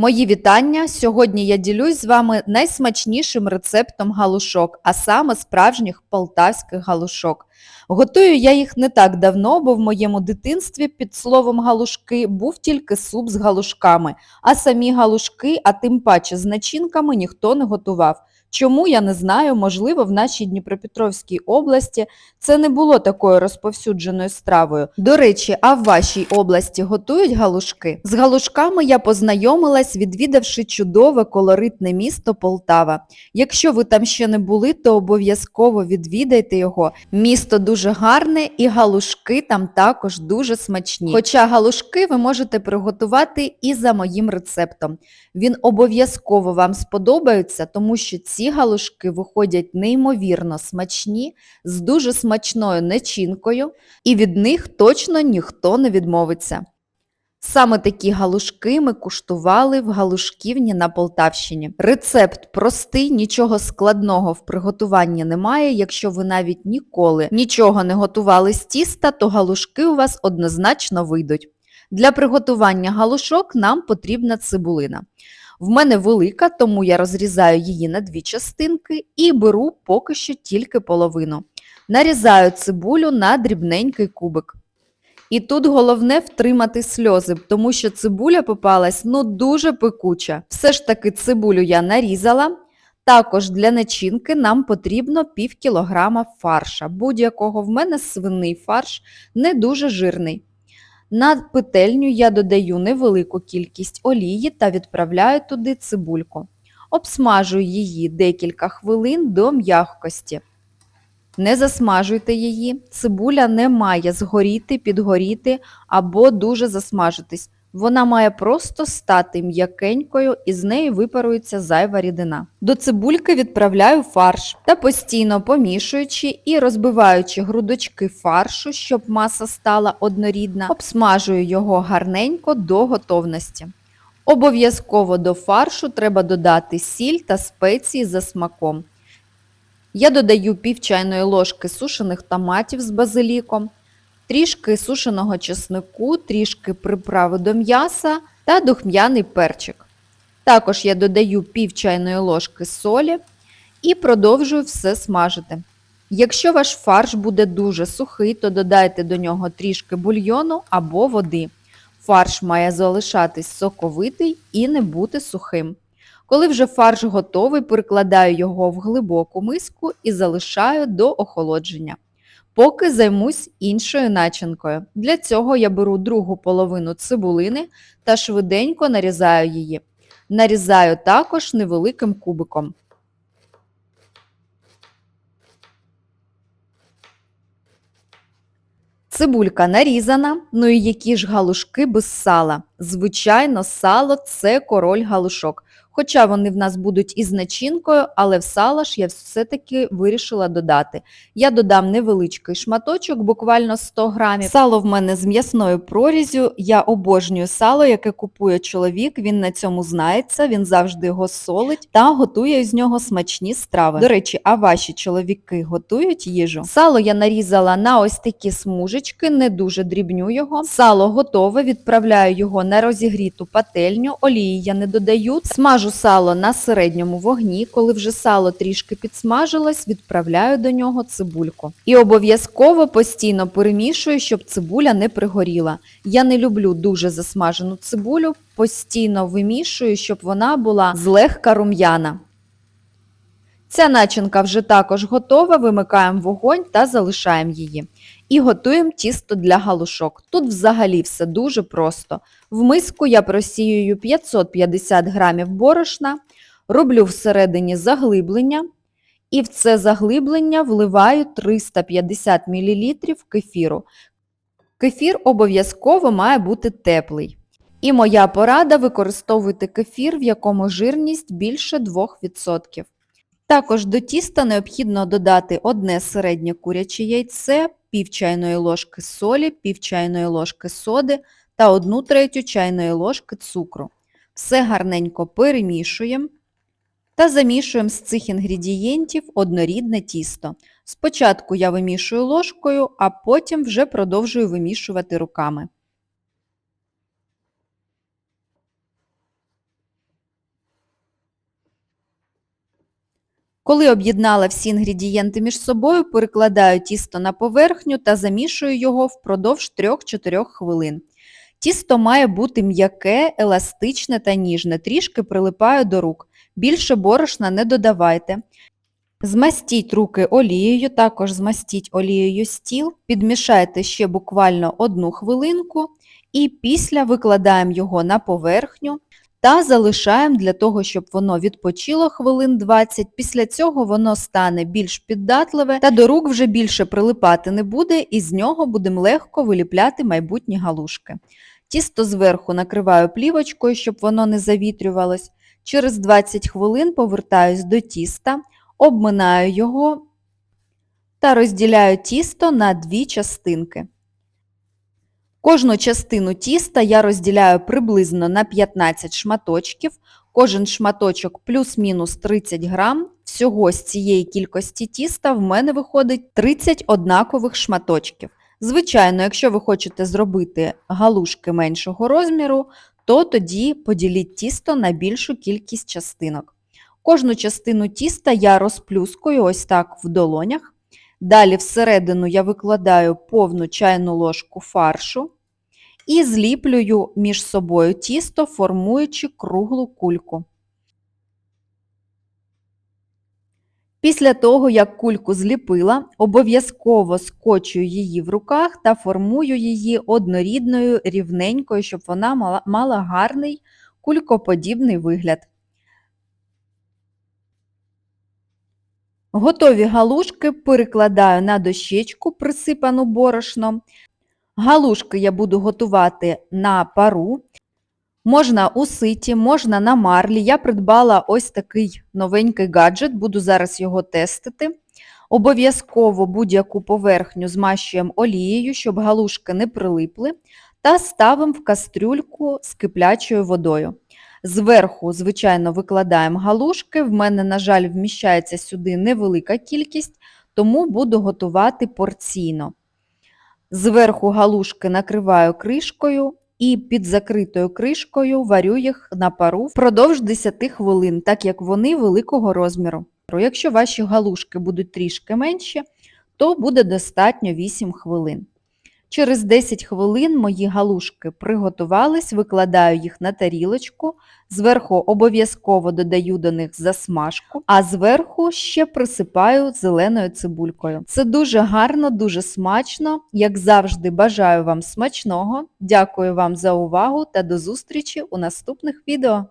Мої вітання! Сьогодні я ділюсь з вами найсмачнішим рецептом галушок, а саме справжніх полтавських галушок. Готую я їх не так давно, бо в моєму дитинстві під словом галушки був тільки суп з галушками, а самі галушки, а тим паче з начинками ніхто не готував. Чому я не знаю, можливо, в нашій Дніпропетровській області це не було такою розповсюдженою стравою. До речі, а в вашій області готують галушки? З галушками я познайомилась, відвідавши чудове колоритне місто Полтава. Якщо ви там ще не були, то обов'язково відвідайте його. Місто дуже гарне і галушки там також дуже смачні. Хоча галушки ви можете приготувати і за моїм рецептом. Він обов'язково вам сподобається, тому що ці галушки виходять неймовірно смачні, з дуже смачною начинкою, і від них точно ніхто не відмовиться. Саме такі галушки ми куштували в галушківні на Полтавщині. Рецепт простий, нічого складного в приготуванні немає. Якщо ви навіть ніколи нічого не готували з тіста, то галушки у вас однозначно вийдуть. Для приготування галушок нам потрібна цибулина. В мене велика, тому я розрізаю її на дві частинки і беру поки що тільки половину. Нарізаю цибулю на дрібненький кубик. І тут головне втримати сльози, тому що цибуля попалась ну дуже пекуча. Все ж таки цибулю я нарізала. Також для начинки нам потрібно пів кілограма фарша. Будь-якого в мене свиний фарш, не дуже жирний. На петельню я додаю невелику кількість олії та відправляю туди цибульку. Обсмажую її декілька хвилин до м'якості. Не засмажуйте її, цибуля не має згоріти, підгоріти або дуже засмажитись. Вона має просто стати м'якенькою і з неї випарується зайва рідина. До цибульки відправляю фарш та постійно помішуючи і розбиваючи грудочки фаршу, щоб маса стала однорідна, обсмажую його гарненько до готовності. Обов'язково до фаршу треба додати сіль та спеції за смаком. Я додаю пів чайної ложки сушених томатів з базиліком, трішки сушеного чеснику, трішки приправи до м'яса та духм'яний перчик. Також я додаю пів чайної ложки солі і продовжую все смажити. Якщо ваш фарш буде дуже сухий, то додайте до нього трішки бульйону або води. Фарш має залишатись соковитий і не бути сухим. Коли вже фарш готовий, перекладаю його в глибоку миску і залишаю до охолодження. Поки займусь іншою начинкою. Для цього я беру другу половину цибулини та швиденько нарізаю її. Нарізаю також невеликим кубиком. Цибулька нарізана, ну і які ж галушки без сала. Звичайно, сало це король галушок. Хоча вони в нас будуть із начинкою, але в сало ж я все-таки вирішила додати. Я додам невеличкий шматочок, буквально 100 грамів. Сало в мене з м'ясною прорізю. Я обожнюю сало, яке купує чоловік, він на цьому знається, він завжди його солить та готує з нього смачні страви. До речі, а ваші чоловіки готують їжу? Сало я нарізала на ось такі смужечки, не дуже дрібню його. Сало готове, відправляю його на розігріту пательню, олії я не додаю. Смажу сало на середньому вогні, коли вже сало трішки підсмажилось, відправляю до нього цибульку. І обов'язково постійно перемішую, щоб цибуля не пригоріла. Я не люблю дуже засмажену цибулю, постійно вимішую, щоб вона була злегка рум'яна. Ця начинка вже також готова, вимикаємо вогонь та залишаємо її. І готуємо тісто для галушок. Тут взагалі все дуже просто. В миску я просіюю 550 грамів борошна, роблю всередині заглиблення і в це заглиблення вливаю 350 мл кефіру. Кефір обов'язково має бути теплий. І моя порада використовуйте кефір, в якому жирність більше 2%. Також до тіста необхідно додати одне середнє куряче яйце, пів чайної ложки солі, пів чайної ложки соди та 1 третю чайної ложки цукру. Все гарненько перемішуємо та замішуємо з цих інгредієнтів однорідне тісто. Спочатку я вимішую ложкою, а потім вже продовжую вимішувати руками. Коли об'єднала всі інгредієнти між собою, перекладаю тісто на поверхню та замішую його впродовж 3-4 хвилин. Тісто має бути м'яке, еластичне та ніжне, трішки прилипаю до рук. Більше борошна не додавайте. Змастіть руки олією, також змастіть олією стіл, підмішайте ще буквально одну хвилинку і після викладаємо його на поверхню та залишаємо для того, щоб воно відпочило хвилин 20. Після цього воно стане більш піддатливе та до рук вже більше прилипати не буде і з нього будемо легко виліпляти майбутні галушки. Тісто зверху накриваю плівочкою, щоб воно не завітрювалось. Через 20 хвилин повертаюсь до тіста, обминаю його та розділяю тісто на дві частинки. Кожну частину тіста я розділяю приблизно на 15 шматочків, кожен шматочок плюс-мінус 30 грам. Всього з цієї кількості тіста в мене виходить 30 однакових шматочків. Звичайно, якщо ви хочете зробити галушки меншого розміру, то тоді поділіть тісто на більшу кількість частинок. Кожну частину тіста я розплюскую ось так в долонях. Далі всередину я викладаю повну чайну ложку фаршу і зліплюю між собою тісто, формуючи круглу кульку. Після того, як кульку зліпила, обов'язково скочую її в руках та формую її однорідною, рівненькою, щоб вона мала, гарний кулькоподібний вигляд. Готові галушки перекладаю на дощечку, присипану борошном. Галушки я буду готувати на пару. Можна у ситі, можна на марлі. Я придбала ось такий новенький гаджет, буду зараз його тестити. Обов'язково будь-яку поверхню змащуємо олією, щоб галушки не прилипли, та ставимо в кастрюльку з киплячою водою. Зверху, звичайно, викладаємо галушки. В мене, на жаль, вміщається сюди невелика кількість, тому буду готувати порційно. Зверху галушки накриваю кришкою і під закритою кришкою варю їх на пару впродовж 10 хвилин, так як вони великого розміру. Якщо ваші галушки будуть трішки менші, то буде достатньо 8 хвилин. Через 10 хвилин мої галушки приготувались, викладаю їх на тарілочку, зверху обов'язково додаю до них засмажку, а зверху ще присипаю зеленою цибулькою. Це дуже гарно, дуже смачно. Як завжди, бажаю вам смачного. Дякую вам за увагу та до зустрічі у наступних відео.